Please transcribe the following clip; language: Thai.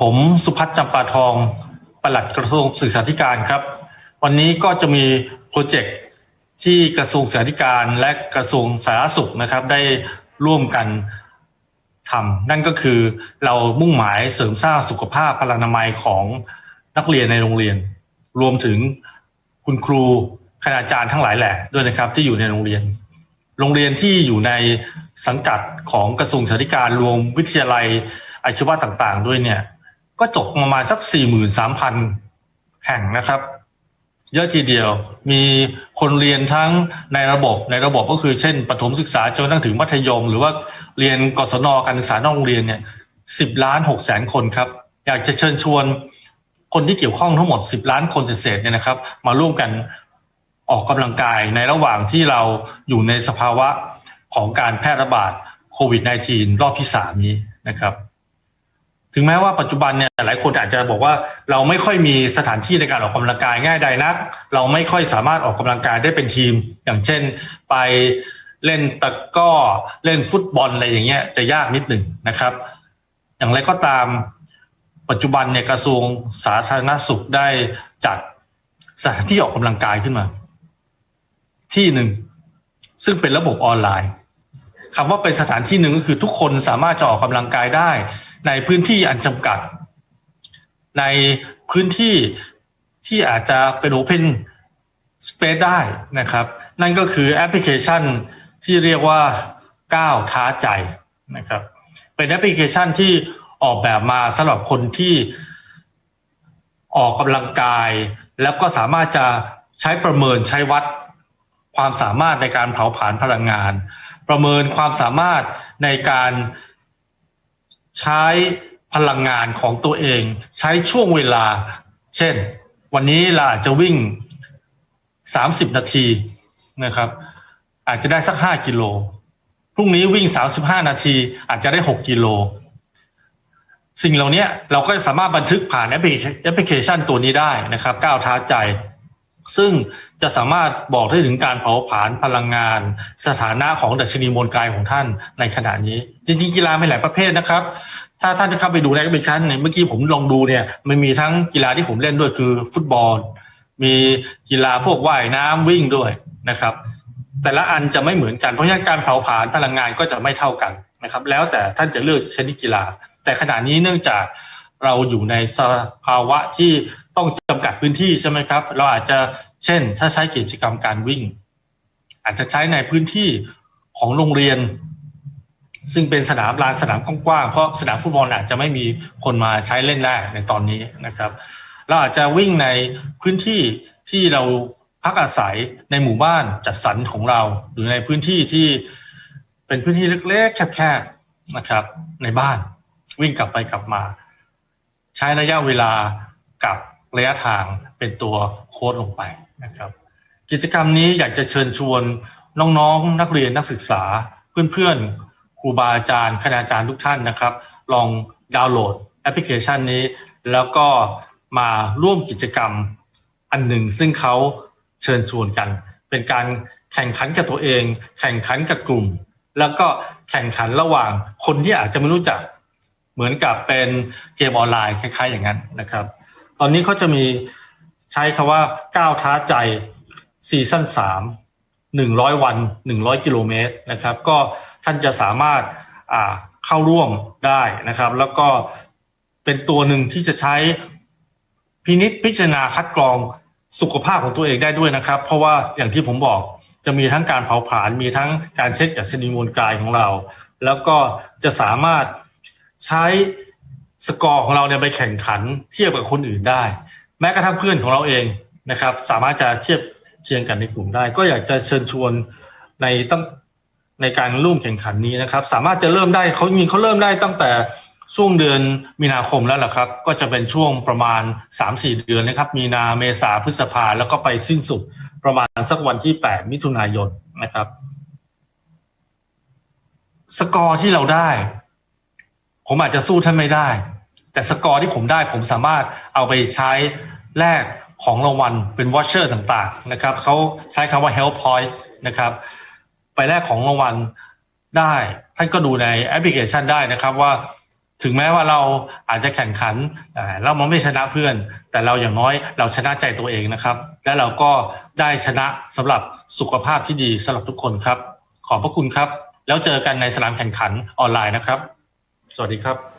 ผมสุพัฒน์จำปาทองปลัดกระทรวงศึกษาธิการครับ วันนี้ก็จะมีโปรเจกต์ที่กระทรวงศึกษาธิการและกระทรวงสาธารณสุขนะครับ ได้ร่วมกันทำนั่นก็คือเรามุ่งหมายเสริมสร้างสุขภาพพลานามัยของนักเรียนในโรงเรียน รวมถึงคุณครูคณาจารย์ทั้งหลายแหละด้วยนะครับที่อยู่ในโรงเรียน โรงเรียนที่อยู่ในสังกัดของกระทรวงศึกษาธิการรวมวิทยาลัยอาชีวะต่าง ๆ ด้วยเนี่ย ก็จบประมาณสัก 43,000 แห่งนะครับ เยอะทีเดียวมีคนเรียนทั้งในระบบในระบบก็คือเช่นประถมศึกษาจนกระทั่งถึงมัธยม หรือว่าเรียนกศนการศึกษานอกโรงเรียนเนี่ยสิบล้านหกแสนคนครับ อยากจะเชิญชวนคนที่เกี่ยวข้องทั้งหมด 10 ล้านคนเศษๆเนี่ยนะครับ มาร่วมกันออกกำลังกายในระหว่างที่เราอยู่ในสภาวะของการแพร่ระบาดโควิด -19 รอบที่ 3 นี้นะครับ ถึงแม้ว่าปัจจุบันเนี่ยหลายคนอาจจะบอกว่าเราไม่ค่อยมีสถานที่ในการออกกำลังกายง่ายใดนัก เราไม่ค่อยสามารถออกกำลังกายได้เป็นทีม อย่างเช่นไปเล่นตะก้อเล่นฟุตบอลอะไรอย่างเงี้ยจะยากนิดหนึ่งนะครับ อย่างไรก็ตามปัจจุบันเนี่ยกระทรวงสาธารณสุขได้จัดสถานที่ออกกำลังกายขึ้นมา ที่หนึ่งซึ่งเป็นระบบออนไลน์คำว่าเป็นสถานที่หนึ่งก็คือทุกคนสามารถจะออกกำลังกายได้ ในพื้นที่อันจำกัด ในพื้นที่ที่อาจจะเป็น Open Space ได้นะครับ นั่นก็คือแอปพลิเคชันที่เรียกว่าก้าวท้าใจนะครับ เป็นแอปพลิเคชันที่ออกแบบมาสำหรับคนที่ออกกำลังกาย แล้วก็สามารถจะใช้ประเมินใช้วัดความสามารถในการเผาผลาญพลังงาน ประเมินความสามารถในการ ใช้พลังงานของตัวเอง ใช้ช่วงเวลา เช่น วันนี้เราอาจจะวิ่ง 30 นาทีนะครับ อาจจะได้สัก 5 กิโลพรุ่งนี้วิ่ง 35 นาที อาจจะได้ 6 กิโล สิ่งเหล่านี้เราก็สามารถบันทึกผ่านแอปพลิเคชันตัวนี้ได้นะครับ ก้าวท้าใจ ซึ่งจะสามารถบอกได้ถึงการเผาผลาญพลังงาน สถานะของดัชนีมวลกายของท่านในขณะนี้ จริงๆกีฬามีหลายประเภทนะครับ ถ้าท่านจะเข้าไปดูในแอปพลิเคชันเนี่ยเมื่อกี้ผมลองดูเนี่ยมันมีทั้งกีฬาที่ผมเล่นด้วยคือฟุตบอล มีกีฬาพวกว่ายน้ำวิ่งด้วยนะครับ แต่ละอันจะไม่เหมือนกันเพราะฉะนั้นการเผาผลาญพลังงานก็จะไม่เท่ากันนะครับ แล้วแต่ท่านจะเลือกชนิดกีฬา แต่ขณะนี้เนื่องจากเราอยู่ในสภาวะที่ ต้องจำกัดพื้นที่ใช่ไหมครับ เราอาจจะเช่น ถ้าใช้กิจกรรมการวิ่ง อาจจะใช้ในพื้นที่ของโรงเรียน ซึ่งเป็นสนามลานสนามกว้างๆเพราะสนามฟุตบอลอาจจะไม่มีคนมาใช้เล่นได้ในตอนนี้นะครับ เราอาจจะวิ่งในพื้นที่ที่เราพักอาศัยในหมู่บ้านจัดสรรของเรา หรือในพื้นที่ที่เป็นพื้นที่เล็กๆแคบๆนะครับ ในบ้านวิ่งกลับไปกลับมา ใช้ระยะเวลากับ ระยะทางเป็นตัวโค้ดลงไปนะครับ กิจกรรมนี้อยากจะเชิญชวนน้องๆ นักเรียนนักศึกษา เพื่อนๆ ครูบาอาจารย์คณาจารย์ทุกท่านนะครับ ลองดาวน์โหลดแอปพลิเคชันนี้ แล้วก็มาร่วมกิจกรรมอันหนึ่ง ซึ่งเขาเชิญชวนกัน เป็นการแข่งขันกับตัวเอง แข่งขันกับกลุ่ม แล้วก็แข่งขันระหว่างคนที่อาจจะไม่รู้จัก เหมือนกับเป็นเกมออนไลน์คล้ายๆ อย่างนั้นนะครับ ตอนนี้เขาจะมีใช้คาว่าก้าวท้าใจซีซั่นสามหนึ่งร้อยวันหนึ่งร้อยกิโลเมตรนะครับ ก็ท่านจะสามารถเข้าร่วมได้นะครับ แล้วก็เป็นตัวหนึ่งที่จะใช้พินิษพิจารณาคัดกรองสุขภาพของตัวเองได้ด้วยนะครับ เพราะว่าอย่างที่ผมบอกจะมีทั้งการเผาผลาญมีทั้งการเช็คจากชนิดมวลกายของเรา แล้วก็จะสามารถใช้ สกอร์ของเราเนี่ยไปแข่งขันเทียบกับคนอื่นได้ แม้กระทั่งเพื่อนของเราเองนะครับ สามารถจะเทียบเคียงกันในกลุ่มได้ ก็อยากจะเชิญชวนในตั้งในการร่วมแข่งขันนี้นะครับ สามารถจะเริ่มได้เขามีเขาเริ่มได้ตั้งแต่ช่วงเดือนมีนาคมแล้วล่ะครับ ก็จะเป็นช่วงประมาณ 3-4 เดือนนะครับ มีนาเมษาพฤษภาแล้วก็ไปสิ้นสุดประมาณสักวันที่ 8 มิถุนายนนะครับ สกอร์ที่เราได้ ผมอาจจะสู้ท่านไม่ได้ แต่สกอร์ที่ผมได้ผมสามารถเอาไปใช้แลกของรางวัลเป็นวอชเชอร์ต่างๆนะครับเขาใช้คำว่า help point นะครับ ไปแลกของรางวัลได้ท่านก็ดูในแอปพลิเคชันได้นะครับว่า ถึงแม้ว่าเราอาจจะแข่งขันเรามันไม่ชนะเพื่อน แต่เราอย่างน้อยเราชนะใจตัวเองนะครับ และเราก็ได้ชนะสำหรับสุขภาพที่ดีสำหรับทุกคนครับ ขอบพระคุณครับ แล้วเจอกันในสนามแข่งขันออนไลน์นะครับ สวัสดีครับ